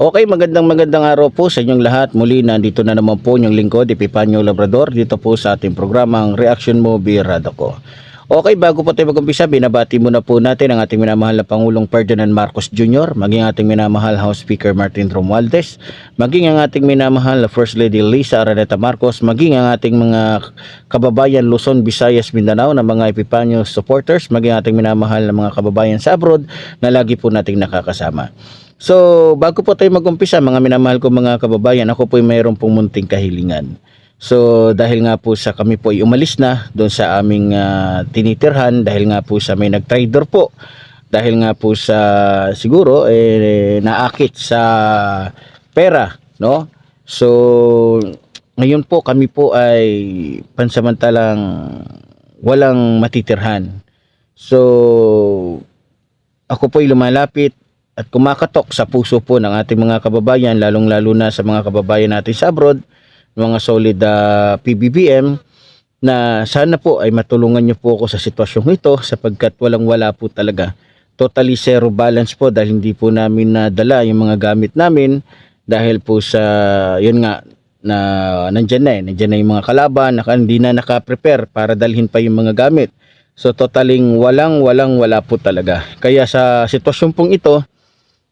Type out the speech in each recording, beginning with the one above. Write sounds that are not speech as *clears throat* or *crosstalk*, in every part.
Okay, magandang magandang araw po sa inyong lahat. Muli nandito na naman po yung lingkod, Epipanyo Labrador, dito po sa ating programang Reaction Movie Radako. Okay, bago po tayo mag-umpisa, binabati muna po natin ang ating minamahal na Pangulong Ferdinand Marcos Jr., maging ating minamahal House Speaker Martin Romualdez, maging ang ating minamahal na First Lady Lisa Araneta Marcos, maging ang ating mga kababayan Luzon, Visayas, Mindanao na mga Epipanyo supporters, maging ating minamahal na mga kababayan sa abroad na lagi po nating nakakasama. So, bago po tayo mag-umpisa, mga minamahal ko mga kababayan, ako po ay mayroon pong munting kahilingan. So, dahil nga po sa kami po ay umalis na doon sa aming ah, tinitirhan, dahil nga po sa may nag-trader po, dahil nga po sa siguro eh, naakit sa pera, no? So, ngayon po kami po ay pansamantalang walang matitirhan. So, ako po ay lumalapit at kumakatok sa puso po ng ating mga kababayan, lalong-lalo na sa mga kababayan natin sa abroad, mga solid ah, PBBM, na sana po ay matulungan niyo po ako sa sitwasyong ito sapagkat walang-wala po talaga. Totally zero balance po dahil hindi po namin nadala yung mga gamit namin dahil po sa, yun nga, na nandyan na eh, nandyan na yung mga kalaban, naka, hindi na naka-prepare para dalhin pa yung mga gamit. So totaling walang walang wala po talaga. Kaya sa sitwasyon pong ito,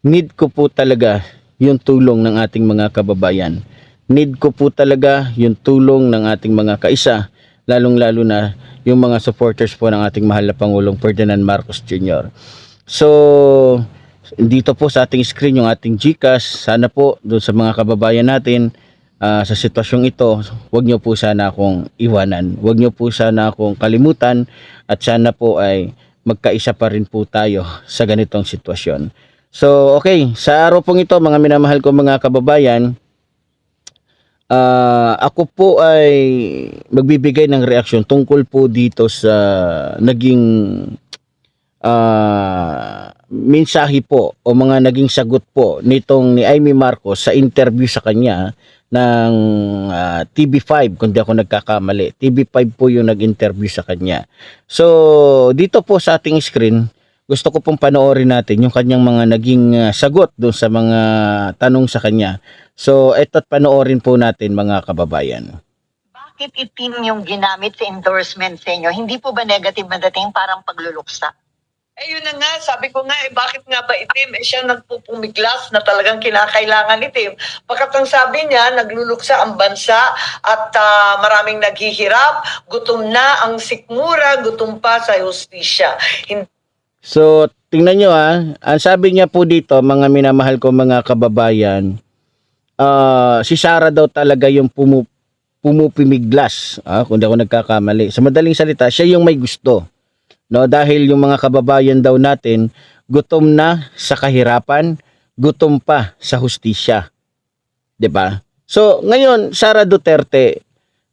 need ko po talaga yung tulong ng ating mga kababayan. Need ko po talaga yung tulong ng ating mga kaisa, lalong-lalo na yung mga supporters po ng ating mahal na Pangulong Ferdinand Marcos Jr. So, dito po sa ating screen yung ating GCash. Sana po doon sa mga kababayan natin ah, sa sitwasyong ito, huwag niyo po sana akong iwanan. Huwag niyo po sana akong kalimutan at sana po ay magkaisa pa rin po tayo sa ganitong sitwasyon. So, okay, sa araw pong ito, mga minamahal ko mga kababayan, ah, ako po ay magbibigay ng reaksyon tungkol po dito sa naging ah, mensahe po o mga naging sagot po nitong ni Amy Marcos sa interview sa kanya ng ah, TV5 kung di ako nagkakamali. TV5 po yung nag-interview sa kanya. So, dito po sa ating screen, gusto ko pong panoorin natin yung kanyang mga naging ah, sagot doon sa mga tanong sa kanya. So, eto't panoorin po natin mga kababayan. Bakit itim yung ginamit sa endorsement sa inyo? Hindi po ba negative madating parang pagluluksa? Eh yun na nga, sabi ko nga, eh bakit nga ba itim? Eh siya nagpupumiglas na talagang kinakailangan itim. Pagkat ang sabi niya, nagluluksa ang bansa at ah, maraming naghihirap, gutom na ang sikmura, gutom pa sa hustisya. Hindi So, tingnan nyo ah, ang sabi niya po dito, mga minamahal ko mga kababayan, ah, si Sarah daw talaga yung pumu pumupimiglas, ah, kung di ako nagkakamali. Sa madaling salita, siya yung may gusto. No, dahil yung mga kababayan daw natin, gutom na sa kahirapan, gutom pa sa hustisya. 'Di ba? So, ngayon, Sara Duterte,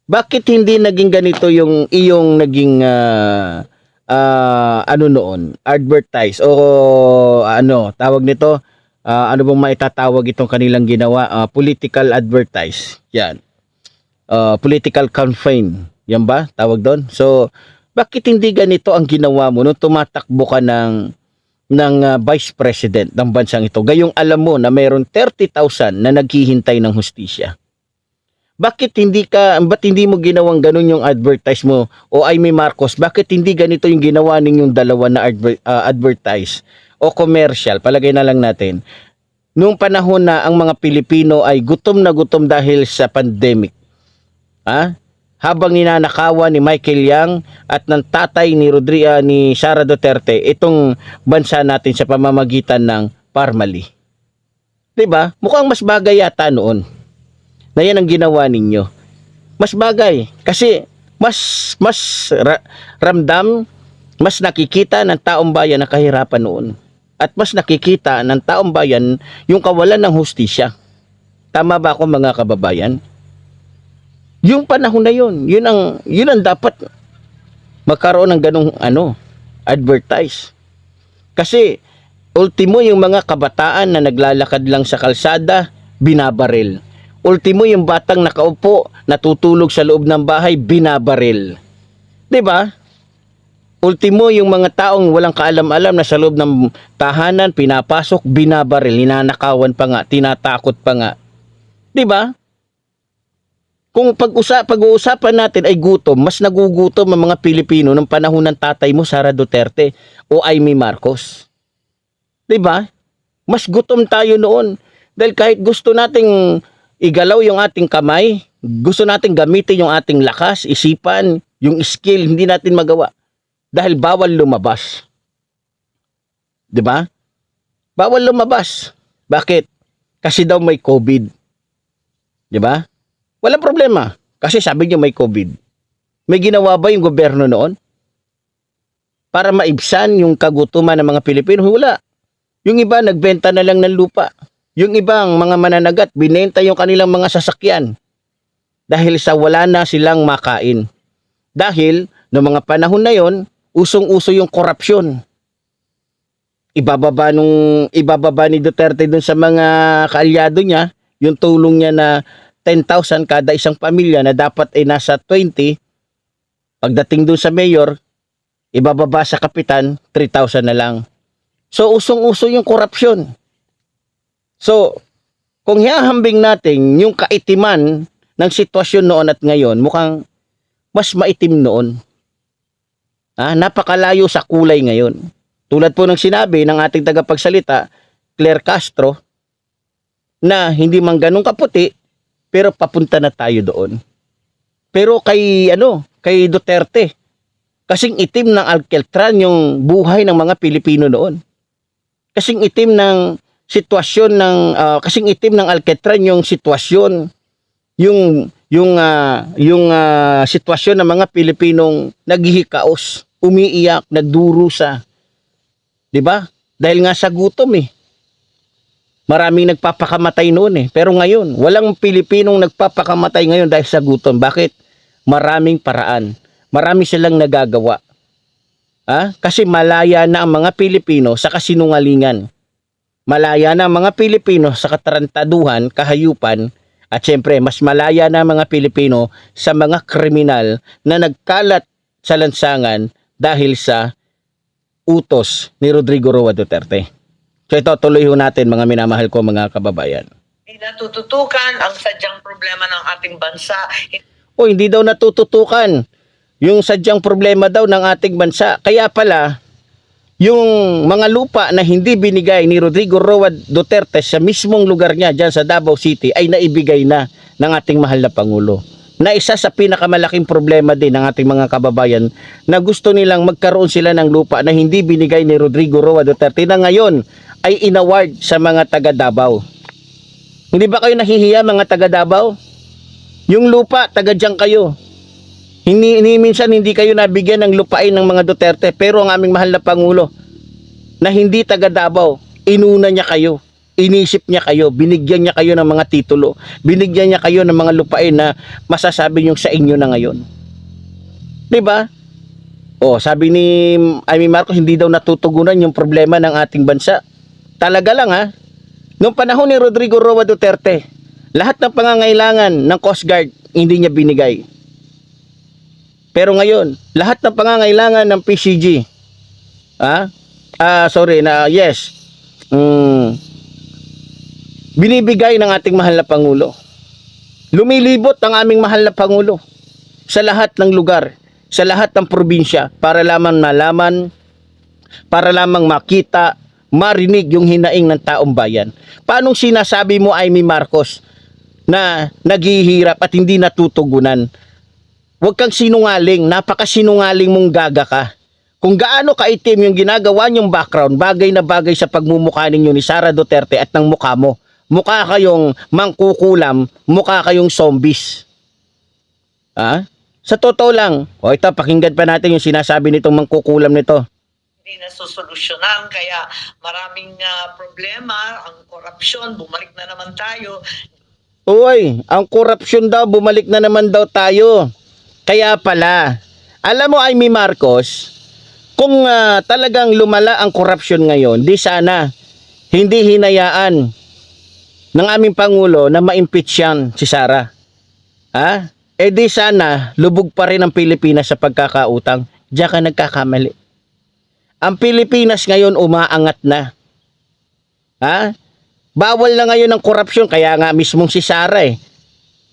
bakit hindi naging ganito yung iyong naging ah, ah, ano noon, advertise o ano, tawag nito, ah, ano bang maitatawag itong kanilang ginawa, Ah, political advertise. Yan. Ah, political campaign. Yan ba? Tawag doon. So, bakit hindi ganito ang ginawa mo nung tumatakbo ka ng ng ah, vice president ng bansang ito? Gayong alam mo na mayroon 30,000 na naghihintay ng hustisya. Bakit hindi ka, ba't hindi mo ginawang ganun yung advertise mo? O ay may Marcos, bakit hindi ganito yung ginawa ninyong dalawa na adver- ah, advertise o commercial? Palagay na lang natin. Noong panahon na ang mga Pilipino ay gutom na gutom dahil sa pandemic. Ha? Habang ninanakawan ni Michael Yang at ng tatay ni Rodria ni Sara Duterte itong bansa natin sa pamamagitan ng Parmali. 'Di ba? Mukhang mas bagay yata noon na yan ang ginawa ninyo. Mas bagay kasi mas mas ra- ramdam, mas nakikita ng taong bayan ang kahirapan noon. At mas nakikita ng taong bayan yung kawalan ng hustisya. Tama ba ako mga kababayan? Yung panahon na yun, yun ang, yun ang dapat magkaroon ng ganong ano, advertise. Kasi, ultimo yung mga kabataan na naglalakad lang sa kalsada, binabaril. Ultimo yung batang nakaupo, natutulog sa loob ng bahay, binabaril. 'Di ba? Ultimo yung mga taong walang kaalam-alam na sa loob ng tahanan pinapasok, binabaril, ninanakawan pa nga, tinatakot pa nga. 'Di ba? Kung pag-uusapan natin ay gutom, mas nagugutom ang mga Pilipino ng panahon ng tatay mo Sara Duterte o Amy Marcos. 'Di ba? Mas gutom tayo noon dahil kahit gusto nating igalaw yung ating kamay, gusto nating gamitin yung ating lakas, isipan, yung skill, hindi natin magawa dahil bawal lumabas. 'Di ba? Bawal lumabas. Bakit? Kasi daw may COVID. 'Di ba? Walang problema. Kasi sabi niyo may COVID. May ginawa ba yung gobyerno noon? Para maibsan yung kagutuman ng mga Pilipino? Wala. Yung iba, nagbenta na lang ng lupa. Yung ibang mga mananagat, binenta yung kanilang mga sasakyan. Dahil sa wala na silang makain. Dahil, no mga panahon na yon, usong-uso yung korupsyon. Ibababa nung ibababa ni Duterte dun sa mga kaalyado niya, yung tulong niya na 10,000 kada isang pamilya na dapat ay nasa 20, pagdating dun sa mayor, ibababa sa kapitan, 3,000 na lang. So, usong-uso yung korupsyon. So, kung hihambing natin yung kaitiman ng sitwasyon noon at ngayon, mukhang mas maitim noon. Ah, napakalayo sa kulay ngayon. Tulad po ng sinabi ng ating tagapagsalita, Claire Castro, na hindi man ganun kaputi, pero papunta na tayo doon. Pero kay ano, kay Duterte, kasing itim ng Alcatran yung buhay ng mga Pilipino noon. Kasing itim ng sitwasyon ng ah, kasing itim ng Alcatran yung sitwasyon yung yung ah, yung ah, sitwasyon ng mga Pilipinong naghihikaos, umiiyak, nagdurusa. 'Di ba? Dahil nga sa gutom eh. Maraming nagpapakamatay noon eh. Pero ngayon, walang Pilipinong nagpapakamatay ngayon dahil sa gutom. Bakit? Maraming paraan. Marami silang nagagawa. Ha? Kasi malaya na ang mga Pilipino sa kasinungalingan. Malaya na mga Pilipino sa katarantaduhan, kahayupan, at syempre, mas malaya na mga Pilipino sa mga kriminal na nagkalat sa lansangan dahil sa utos ni Rodrigo Roa Duterte. So ito, tuloy ho natin mga minamahal ko mga kababayan. Hindi natututukan ang sadyang problema ng ating bansa. O hindi daw natututukan yung sadyang problema daw ng ating bansa. Kaya pala, yung mga lupa na hindi binigay ni Rodrigo Roa Duterte sa mismong lugar niya dyan sa Davao City ay naibigay na ng ating mahal na Pangulo. Na isa sa pinakamalaking problema din ng ating mga kababayan na gusto nilang magkaroon sila ng lupa na hindi binigay ni Rodrigo Roa Duterte na ngayon ay inaward sa mga taga Davao. Hindi ba kayo nahihiya mga taga Davao? Yung lupa, taga dyan kayo. Hindi, hindi minsan hindi kayo nabigyan ng lupain ng mga Duterte pero ang aming mahal na Pangulo na hindi taga Davao, inuna niya kayo. Inisip niya kayo, binigyan niya kayo ng mga titulo, binigyan niya kayo ng mga lupain na masasabi niyo sa inyo na ngayon. 'Di ba? Oh, sabi ni Amy Marcos hindi daw natutugunan yung problema ng ating bansa. Talaga lang ha. Noong panahon ni Rodrigo Roa Duterte, lahat ng pangangailangan ng Coast Guard hindi niya binigay. Pero ngayon, lahat ng pangangailangan ng PCG, ah, ah sorry, na yes, mm, binibigay ng ating mahal na Pangulo. Lumilibot ang aming mahal na Pangulo sa lahat ng lugar, sa lahat ng probinsya para lamang malaman, para lamang makita, marinig yung hinaing ng taong bayan. Paanong sinasabi mo, Amy Marcos, na naghihirap at hindi natutugunan? Huwag kang sinungaling, napakasinungaling mong gaga ka. Kung gaano kaitim yung ginagawa niyong background, bagay na bagay sa pagmumukha ninyo ni Sara Duterte at ng mukha mo. Mukha kayong mangkukulam, mukha kayong zombies. Ha? Sa totoo lang, o ito, pakinggan pa natin yung sinasabi nitong mangkukulam nito. Hindi na susolusyonan. Kaya maraming ah, problema. Ang korupsyon, bumalik na naman tayo. Uy, ang korupsyon daw, bumalik na naman daw tayo. Kaya pala, alam mo Amy Marcos, kung ah, talagang lumala ang korupsyon ngayon, di sana hindi hinayaan ng aming Pangulo na ma-impeach yan si Sara. Ha? eh di sana lubog pa rin ang Pilipinas sa pagkakautang. Diyan ka nagkakamali. Ang Pilipinas ngayon umaangat na. Ha? Bawal na ngayon ang korupsyon kaya nga mismong si Sara eh.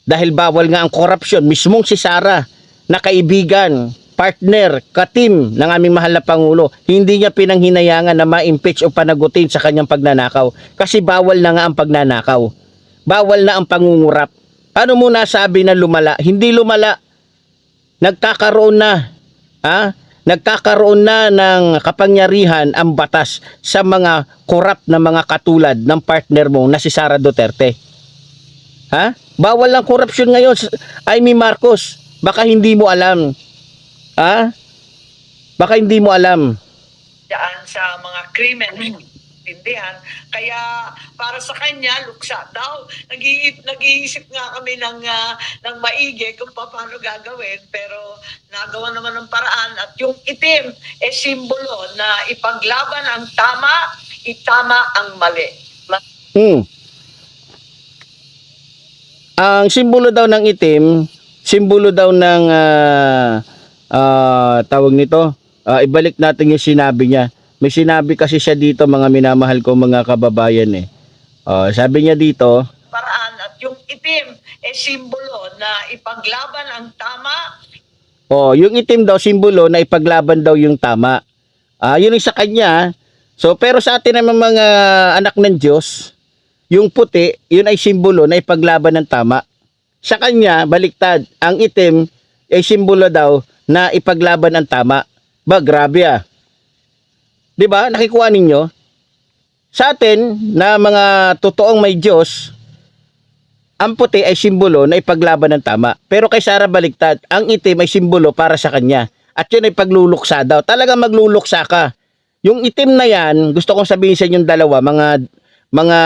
Dahil bawal nga ang korupsyon, mismong si Sara na kaibigan, partner, katim ng aming mahal na Pangulo, hindi niya pinanghinayangan na ma-impeach o panagutin sa kanyang pagnanakaw. Kasi bawal na nga ang pagnanakaw. Bawal na ang pangungurap. Ano mo nasabi na lumala? Hindi lumala. Nagkakaroon na. Ha? Nagkakaroon na ng kapangyarihan ang batas sa mga korap na mga katulad ng partner mo na si Sara Duterte. Ha? Bawal lang korupsyon ngayon. Amy Marcos, baka hindi mo alam. Ha? Baka hindi mo alam. daan sa mga krimen tindihan. Kaya para sa kanya, luksa daw. Nag-iisip, nag-iisip nga kami ng, ah, ng maigi kung paano gagawin. Pero nagawa naman ng paraan. At yung itim, eh simbolo na ipaglaban ang tama, itama ang mali. Hmm. Ang simbolo daw ng itim, simbolo daw ng ah, ah, tawag nito, ah, ibalik natin yung sinabi niya. May sinabi kasi siya dito mga minamahal ko mga kababayan eh. Ah, sabi niya dito, Paraan at yung itim, eh simbolo na ipaglaban ang tama, oh, yung itim daw simbolo na ipaglaban daw yung tama. Ah, yun yung sa kanya. So pero sa atin naman mga anak ng Diyos, yung puti, yun ay simbolo na ipaglaban ng tama. Sa kanya, baliktad, ang itim ay simbolo daw na ipaglaban ang tama. Ba, grabe ah. 'Di ba? Nakikuha ninyo? Sa atin na mga totoong may Diyos, ang puti ay simbolo na ipaglaban ng tama. Pero kay Sara baliktad, ang itim ay simbolo para sa kanya. At yun ay pagluluksa daw. Talaga magluluksa ka. Yung itim na yan, gusto kong sabihin sa inyong dalawa, mga mga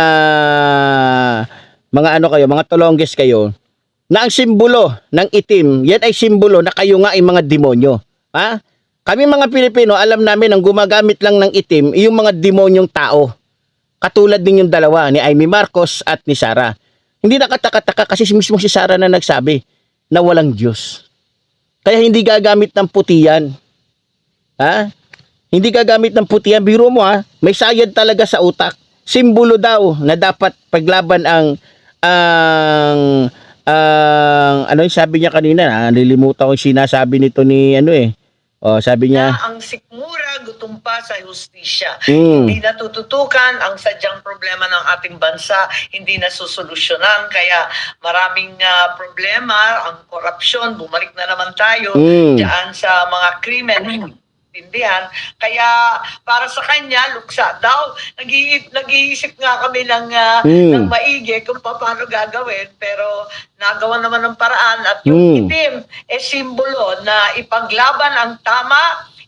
mga ano kayo, mga tolongges kayo, na ang simbolo ng itim, yan ay simbolo na kayo nga ay mga demonyo. Ha? Kami mga Pilipino, alam namin ang gumagamit lang ng itim, yung mga demonyong tao. Katulad ninyong dalawa, ni Amy Marcos at ni Sara. Hindi nakataka-taka kasi mismo si Sara na nagsabi na walang Diyos. Kaya hindi gagamit ng puti yan. Ha? Hindi gagamit ng puti yan. Biro mo ha, may sayad talaga sa utak. Simbolo daw na dapat paglaban ang ang ang ano yung sabi niya kanina, nalilimutan ko yung sinasabi nito ni ano eh. Oh, sabi niya, na ang sikmura gutom pa sa hustisya. mm, Hindi natututukan ang sadyang problema ng ating bansa, hindi nasusolusyonan. Kaya maraming ah, problema, ang korupsyon, bumalik na naman tayo mm, diyan sa mga krimen tindihan. Kaya para sa kanya, luksa daw. Nag-iisip, nag-iisip nga kami ng, ah, Mm. ng maigi kung paano gagawin. Pero nagawa naman ng paraan. At yung Mm. itim, eh simbolo na ipaglaban ang tama,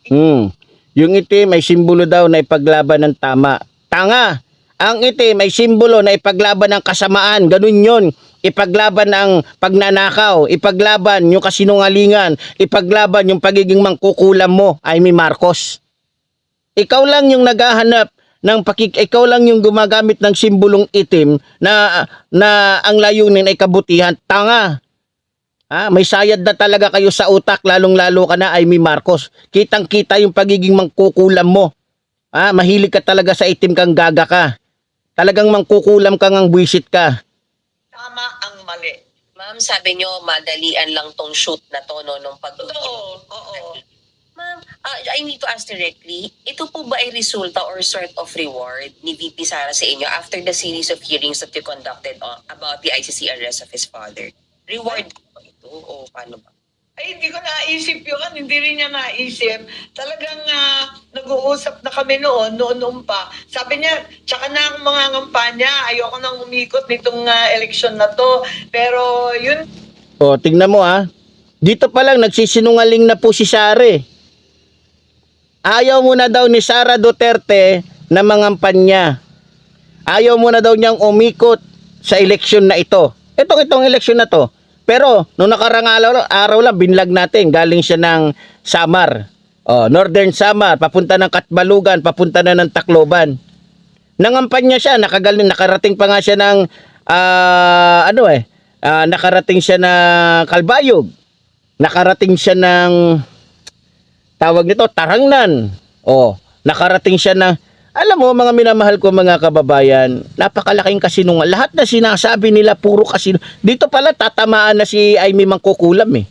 mm. Yung itim ay simbolo daw na ipaglaban ng tama. Tanga! Ang itim ay simbolo na ipaglaban ng kasamaan. Ganun yon. Ipaglaban ang pagnanakaw, ipaglaban yung kasinungalingan, ipaglaban yung pagiging mangkukulam mo, Amy Marcos. Ikaw lang yung naghahanap ng pakik ikaw lang yung gumagamit ng simbolong itim na na ang layunin ay kabutihan. Tanga. Ah, may sayad na talaga kayo sa utak lalong-lalo ka na Amy Marcos. Kitang-kita yung pagiging mangkukulam mo. Ah, mahilig ka talaga sa itim kang gaga ka. Talagang mangkukulam ka ngang buwisit ka. Ma'am, sabi nyo, madalian lang tong shoot na to, no, nung pag Totoo, oo. Ma'am, ah, I need to ask directly, ito po ba ay resulta or sort of reward ni VP Sara sa inyo after the series of hearings that you conducted on, about the ICC arrest of his father? Reward po ba ito o paano ba? Ay, hindi ko naisip yun. Hindi rin niya naisip. Talagang ah, nag-uusap na kami noon, noon-noon pa. Sabi niya, tsaka na ang mga ngampanya, ayoko nang umikot nitong ah, eleksyon na to. Pero yun, O, tingnan mo ah. Dito pa lang nagsisinungaling na po si Sare. Ayaw mo na daw ni Sara Duterte na mangampanya. Ayaw mo na daw niyang umikot sa eleksyon na ito. Itong itong eleksyon na to. Pero nung nakarang araw, araw lang binlag natin galing siya ng Samar. Oh, Northern Samar, papunta ng Katbalugan, papunta na ng Tacloban. Nangampanya siya, nakagaling nakarating pa nga siya ng ah, ano eh, Ah, nakarating siya na Kalbayog. Nakarating siya ng tawag nito Tarangnan. Oh, nakarating siya na alam mo mga minamahal ko mga kababayan, napakalaking kasinungal. Lahat na sinasabi nila puro kasino. Dito pala tatamaan na si Amy Mangkukulam eh.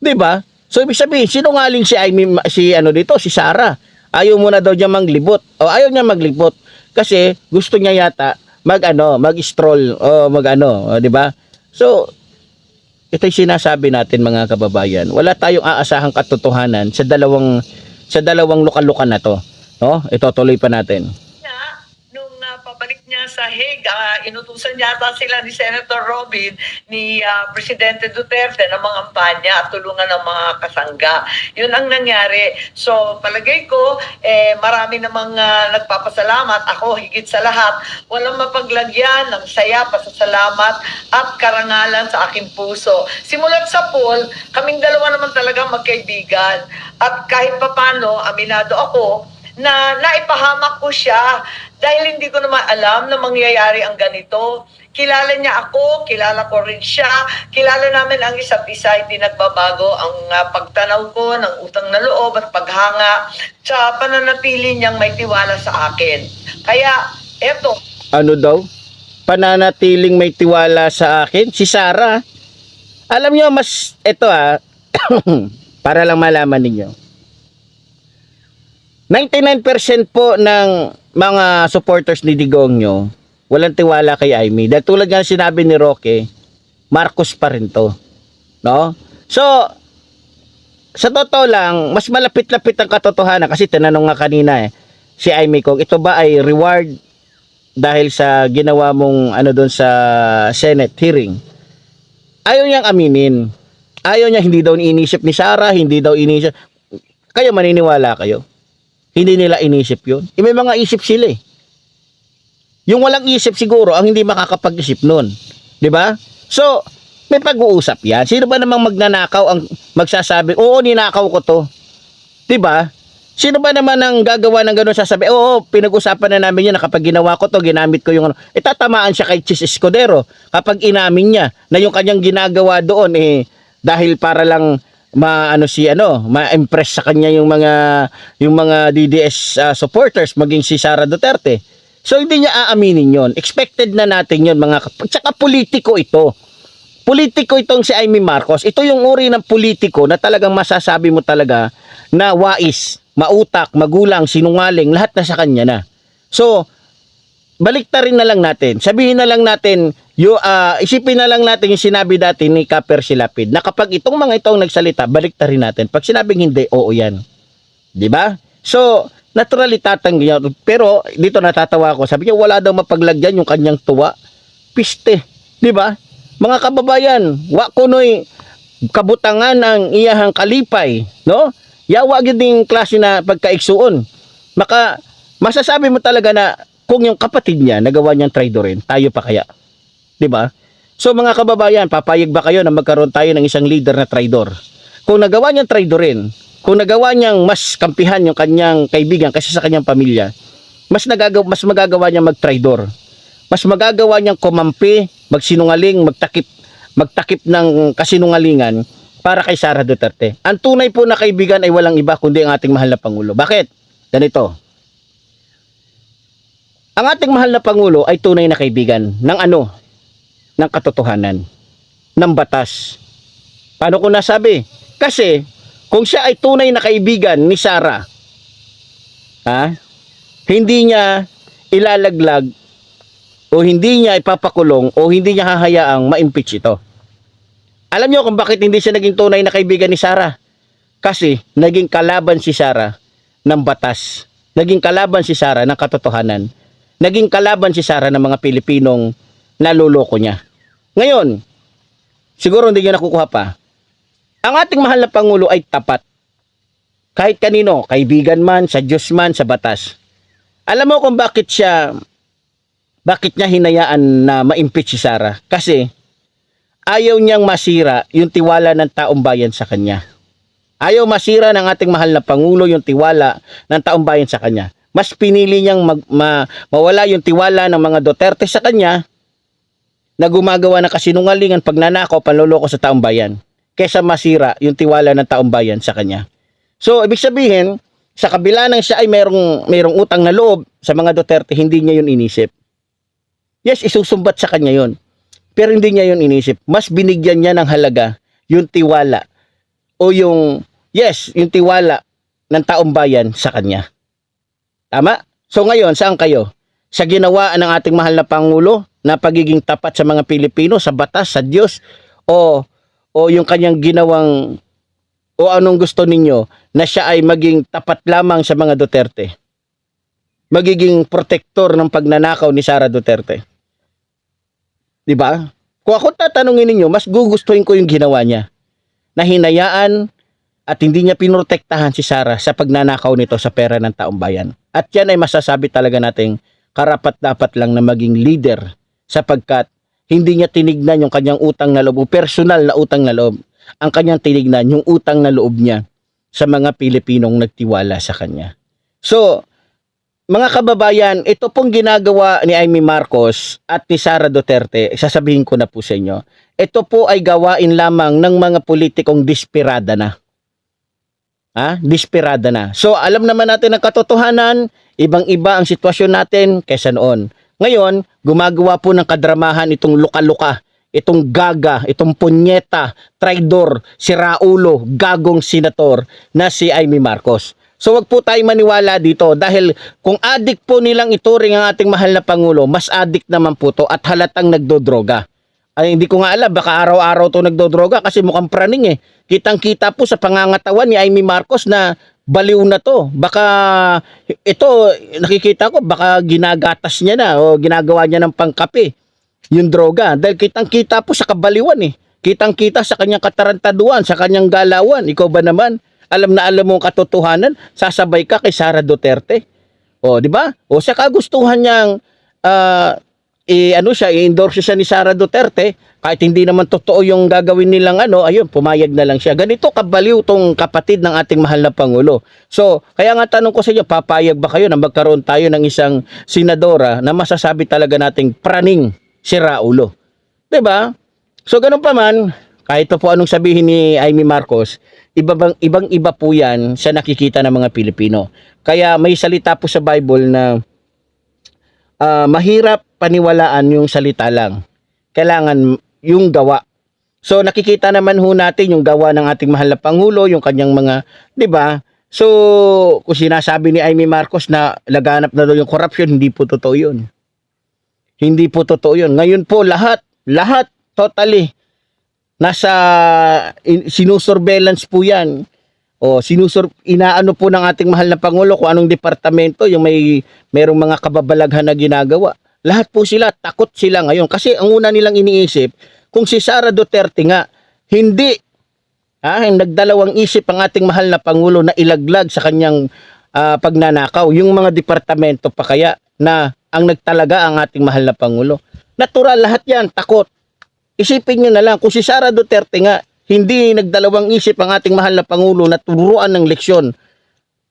'Di ba? So ibig sabihin, sinungaling si Amy si ano dito, si Sarah. Ayaw mo na daw niya maglibot. O ayaw niya maglibot kasi gusto niya yata mag ano, mag-stroll o mag ano, 'di ba? So ito yung sinasabi natin mga kababayan. Wala tayong aasahang katotohanan sa dalawang sa dalawang luka-luka na to. No? Ito tuloy pa natin. niya, nung ah, pabalik niya sa Hague, ah, inutusan yata sila ni Senator Robin, ni ah, Presidente Duterte na mga kampanya at tulungan ng mga kasangga. Yun ang nangyari. So, palagay ko, eh, marami namang ah, nagpapasalamat. Ako, higit sa lahat, walang mapaglagyan ng saya, pasasalamat at karangalan sa aking puso. Simulat sa pool, kaming dalawa naman talaga magkaibigan. At kahit papano, aminado ako, na naipahamak ko siya dahil hindi ko naman alam na mangyayari ang ganito. Kilala niya ako, kilala ko rin siya, kilala namin ang isa't isa, hindi nagbabago ang ah, pagtanaw ko ng utang na loob at paghanga sa pananatili niyang may tiwala sa akin. Kaya, eto, Ano daw? Pananatiling may tiwala sa akin? Si Sarah. Alam niyo mas ito ah *clears throat* para lang malaman ninyo. 99% po ng mga supporters ni Digongyo walang tiwala kay Amy. Dahil tulad nga ng sinabi ni Roque, Marcos pa rin to. No? So, sa totoo lang, mas malapit-lapit ang katotohanan kasi tinanong nga kanina eh, si Amy kung ito ba ay reward dahil sa ginawa mong ano doon sa Senate hearing. Ayaw niyang aminin. Ayaw niya hindi daw inisip ni Sarah, hindi daw inisip. Kayo maniniwala kayo? Hindi nila inisip 'yun. Eh, may mga isip sila eh. Yung walang isip siguro ang hindi makakapag-isip. 'Di ba? So, may pag-uusap 'yan. Sino ba namang magnanakaw ang magsasabi, "Oo, ninakaw ko 'to." ba? Sino ba naman ang gagawa ng gano'n sasabi, oo, pinag-usapan na namin yun na kapag ginawa ko to, ginamit ko yung ano. Eh, tatamaan siya kay Chis Escudero kapag inamin niya na yung kanyang ginagawa doon, eh, dahil para lang maano si ano, ma-impress sa kanya yung mga yung mga DDS ah, supporters maging si Sara Duterte. So hindi niya aaminin 'yon. Expected na natin 'yon mga tsaka politiko ito. Politiko itong si Amy Marcos. Ito yung uri ng politiko na talagang masasabi mo talaga na wais, mautak, magulang, sinungaling, lahat na sa kanya na. So, baliktarin na lang natin. Sabihin na lang natin, yo, ah, isipin na lang natin yung sinabi dati ni Kaper Silapid na kapag itong mga itong nagsalita, baliktarin natin. Pag sinabing hindi, oo yan. Di ba? So, naturally tatanggi niya. Pero dito natatawa ako. Sabi niya, wala daw mapaglagyan yung kanyang tuwa. Piste. Di ba? Mga kababayan, wa kunoy kabutangan ng iyahang kalipay. No? Yawa ding klase na pagkaigsuon. Maka, masasabi mo talaga na kung yung kapatid niya nagawa niyang traidorin, tayo pa kaya? 'Di ba? So mga kababayan, papayag ba kayo na magkaroon tayo ng isang leader na traidor? Kung nagawa niyang traidorin, kung nagawa niyang mas kampihan yung kanyang kaibigan kasi sa kanyang pamilya, mas nagagawa mas magagawa niyang mag-traidor. Mas magagawa niyang kumampi, magsinungaling, magtakip magtakip ng kasinungalingan para kay Sara Duterte. Ang tunay po na kaibigan ay walang iba kundi ang ating mahal na Pangulo. Bakit? Ganito. Ang ating mahal na Pangulo ay tunay na kaibigan ng ano? Ng katotohanan. Ng batas. Paano ko nasabi? Kasi, kung siya ay tunay na kaibigan ni Sara, ha? Hindi niya ilalaglag o hindi niya ipapakulong o hindi niya hahayaang ma-impeach ito. Alam niyo kung bakit hindi siya naging tunay na kaibigan ni Sara? Kasi naging kalaban si Sara ng batas. Naging kalaban si Sara ng katotohanan. Naging kalaban si Sara ng mga Pilipinong naluloko niya. Ngayon, siguro hindi niya nakukuha pa. Ang ating mahal na Pangulo ay tapat. Kahit kanino, kaibigan man, sa Diyos man, sa batas. Alam mo kung bakit siya, bakit niya hinayaan na ma-impeach si Sara? Kasi, ayaw niyang masira yung tiwala ng taong bayan sa kanya. Ayaw masira ng ating mahal na Pangulo yung tiwala ng taong bayan sa kanya. Mas pinili niyang mag, ma, mawala yung tiwala ng mga Duterte sa kanya na gumagawa ng kasinungalingan, pagnanakaw, panloloko sa taong bayan kesa masira yung tiwala ng taong bayan sa kanya. So, ibig sabihin, sa kabila ng siya ay mayroong, mayroong utang na loob sa mga Duterte, hindi niya yun inisip. Yes, isusumbat sa kanya yun. Pero hindi niya yun inisip. Mas binigyan niya ng halaga yung tiwala o yung, yes, yung tiwala ng taong bayan sa kanya. Tama? So ngayon, saan kayo? Sa ginawa ng ating mahal na Pangulo na pagiging tapat sa mga Pilipino, sa batas, sa Diyos, o, o yung kanyang ginawang o anong gusto ninyo na siya ay maging tapat lamang sa mga Duterte? Magiging protektor ng pagnanakaw ni Sara Duterte. 'Di ba? Kung ako tatanungin ninyo, mas gugustuhin ko yung ginawa niya. Na hinayaan at hindi niya pinrotektahan si Sara sa pagnanakaw nito sa pera ng taong bayan. At yan ay masasabi talaga nating karapat dapat lang na maging leader sapagkat hindi niya tinignan yung kanyang utang na loob o personal na utang na loob ang kanyang tinignan yung utang na loob niya sa mga Pilipinong nagtiwala sa kanya. So, mga kababayan, ito pong ginagawa ni Amy Marcos at ni Sara Duterte, sasabihin ko na po sa inyo, ito po ay gawain lamang ng mga politikong disperada na. Ha? Disperada na. So, alam naman natin ang katotohanan, ibang-iba ang sitwasyon natin kaysa noon. Ngayon, gumagawa po ng kadramahan itong luka-luka itong gaga, itong punyeta, traidor, si Raulo, gagong senator na si Amy Marcos. So wag po tayo maniwala dito dahil kung adik po nilang ituring ang ating mahal na Pangulo, mas adik naman po to at halatang nagdodroga. Ay hindi ko nga alam, baka araw-araw to nagdodroga kasi mukhang praning eh. Kitang-kita po sa pangangatawan ni Amy Marcos na baliw na to. Baka ito, nakikita ko, baka ginagatas niya na o ginagawa niya ng pangkape yung droga. Dahil kitang-kita po sa kabaliwan eh. Kitang-kita sa kanyang katarantaduan, sa kanyang galawan. Ikaw ba naman? Alam na alam mo ang katotohanan, sasabay ka kay Sara Duterte. O, di ba? O sa kagustuhan niyang ah, i ano siya, i-endorse siya ni Sara Duterte, kahit hindi naman totoo yung gagawin nilang ano, ayun, pumayag na lang siya. Ganito kabaliw tong kapatid ng ating mahal na Pangulo. So, kaya nga tanong ko sa inyo, papayag ba kayo na magkaroon tayo ng isang senadora na masasabi talaga nating praning si Raulo. 'Di ba? So ganun pa man, kahit po anong sabihin ni Amy Marcos, ibang ibang iba po 'yan sa nakikita ng mga Pilipino. Kaya may salita po sa Bible na ah, mahirap paniwalaan yung salita lang. Kailangan yung gawa. So nakikita naman ho natin yung gawa ng ating mahal na pangulo, yung kanyang mga, 'di ba? So kung sinasabi ni Amy Marcos na laganap na daw yung corruption, hindi po totoo 'yun. Hindi po totoo yun. Ngayon po lahat, lahat, totally, nasa in, sinusurveillance po yan. O sinusur inaano po ng ating mahal na pangulo kung anong departamento yung may merong mga kababalaghan na ginagawa. Lahat po sila takot sila ngayon kasi ang una nilang iniisip kung si Sara Duterte nga hindi ah nagdalawang isip ang ating mahal na pangulo na ilaglag sa kanyang ah, pagnanakaw yung mga departamento pa kaya na ang nagtalaga ang ating mahal na pangulo. Natural lahat 'yan, takot. Isipin niyo na lang kung si Sara Duterte nga hindi nagdalawang isip ang ating mahal na pangulo na turuan ng leksyon.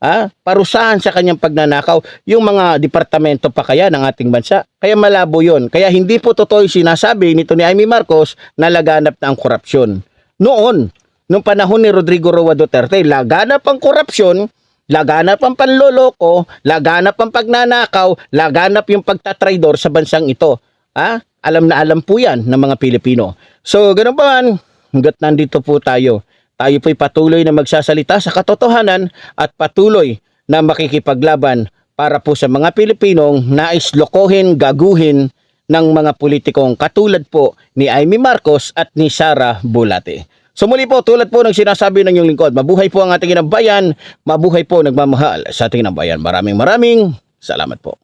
Ha? Parusahan sa kanyang pagnanakaw yung mga departamento pa kaya ng ating bansa. Kaya malabo 'yon. Kaya hindi po totoo yung sinasabi nito ni Amy Marcos na laganap na ang korupsyon. Noon, nung panahon ni Rodrigo Roa Duterte, laganap ang korupsyon, laganap ang panloloko, laganap ang pagnanakaw, laganap yung pagtatraidor sa bansang ito. Ha? Alam na alam po yan ng mga Pilipino. So, ganun pa man, hanggat nandito po tayo, tayo po'y patuloy na magsasalita sa katotohanan at patuloy na makikipaglaban para po sa mga Pilipinong nais lokohin, gaguhin ng mga politikong katulad po ni Amy Marcos at ni Sara Bulate. So muli po, tulad po ng sinasabi ng inyong lingkod, mabuhay po ang ating inang bayan, mabuhay po nagmamahal sa ating inang bayan. Maraming maraming salamat po.